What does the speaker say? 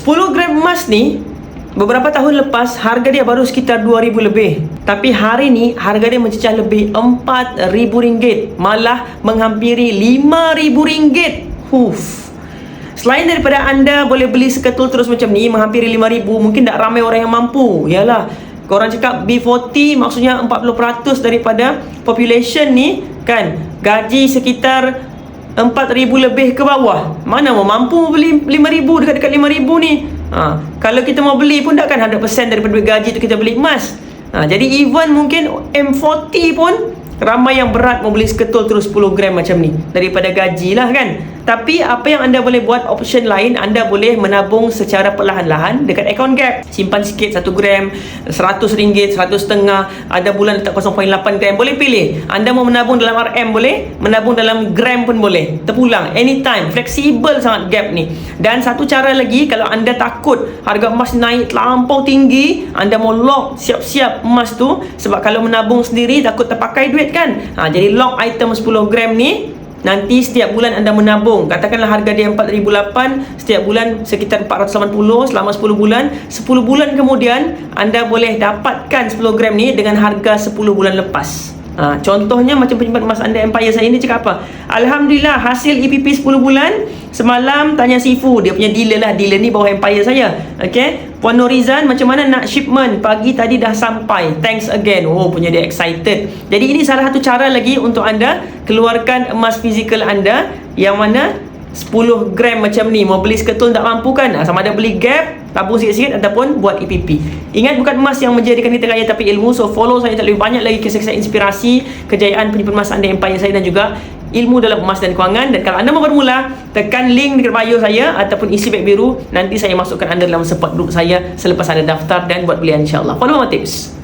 10 gram emas ni Beberapa tahun lepas harga dia baru sekitar 2000 lebih. Tapi hari ni harga dia mencecah lebih 4000 ringgit, malah menghampiri 5000 ringgit. Huf. Selain daripada anda boleh beli seketul terus macam ni menghampiri 5000, mungkin tak ramai orang yang mampu. Yalah, korang cakap B40 maksudnya 40% daripada population ni kan gaji sekitar 4000 lebih ke bawah. Mana mau mampu beli 5000 dekat-dekat 5000 ni? Ha, kalau kita mau beli pun takkan 100% daripada duit gaji tu kita beli emas. Ha, jadi even mungkin M40 pun ramai yang berat mau beli seketul terus 10 gram macam ni daripada gaji lah kan. Tapi apa yang anda boleh buat option lain anda boleh menabung secara perlahan-lahan dekat account gap. Simpan sikit 1 gram, 100 ringgit, 100 setengah, ada bulan letak 0.8 gram. Boleh pilih. Anda mau menabung dalam RM boleh, menabung dalam gram pun boleh. Terpulang anytime. Fleksibel sangat gap ni. Dan satu cara lagi kalau anda takut harga emas naik terlampau tinggi, anda mau lock siap-siap emas tu sebab kalau menabung sendiri takut terpakai duit kan. Ha, jadi lock item 10 gram ni Nanti setiap bulan anda menabung. Katakanlah harga dia 4008 Setiap bulan sekitar 480 Selama 10 bulan. 10 bulan kemudian Anda boleh dapatkan 10 gram ni Dengan harga 10 bulan lepas ha, Contohnya macam penyimpan emas anda Empire saya ni cakap apa? Alhamdulillah hasil EPP 10 bulan Semalam tanya Sifu Dia punya dealer lah Dealer ni bawah Empire saya. Okay? Puan Norizan macam mana nak shipment? Pagi tadi dah sampai. Thanks again. Oh punya dia excited. Jadi ini salah satu cara lagi Untuk anda Keluarkan emas fizikal anda Yang mana 10 gram macam ni. Mau beli seketul tak mampu kan? Sama ada beli gap Tabung sikit-sikit Ataupun buat EPP Ingat bukan emas yang menjadikan kita kaya Tapi ilmu. So follow saya lebih banyak lagi Kisah-kisah inspirasi Kejayaan penyimpan emas anda Empire saya dan juga ilmu dalam emas dan kewangan. Dan kalau anda mau bermula tekan link di bio saya ataupun isi beg biru. Nanti saya masukkan anda dalam support group saya selepas anda daftar dan buat belian insyaAllah. Follow my tips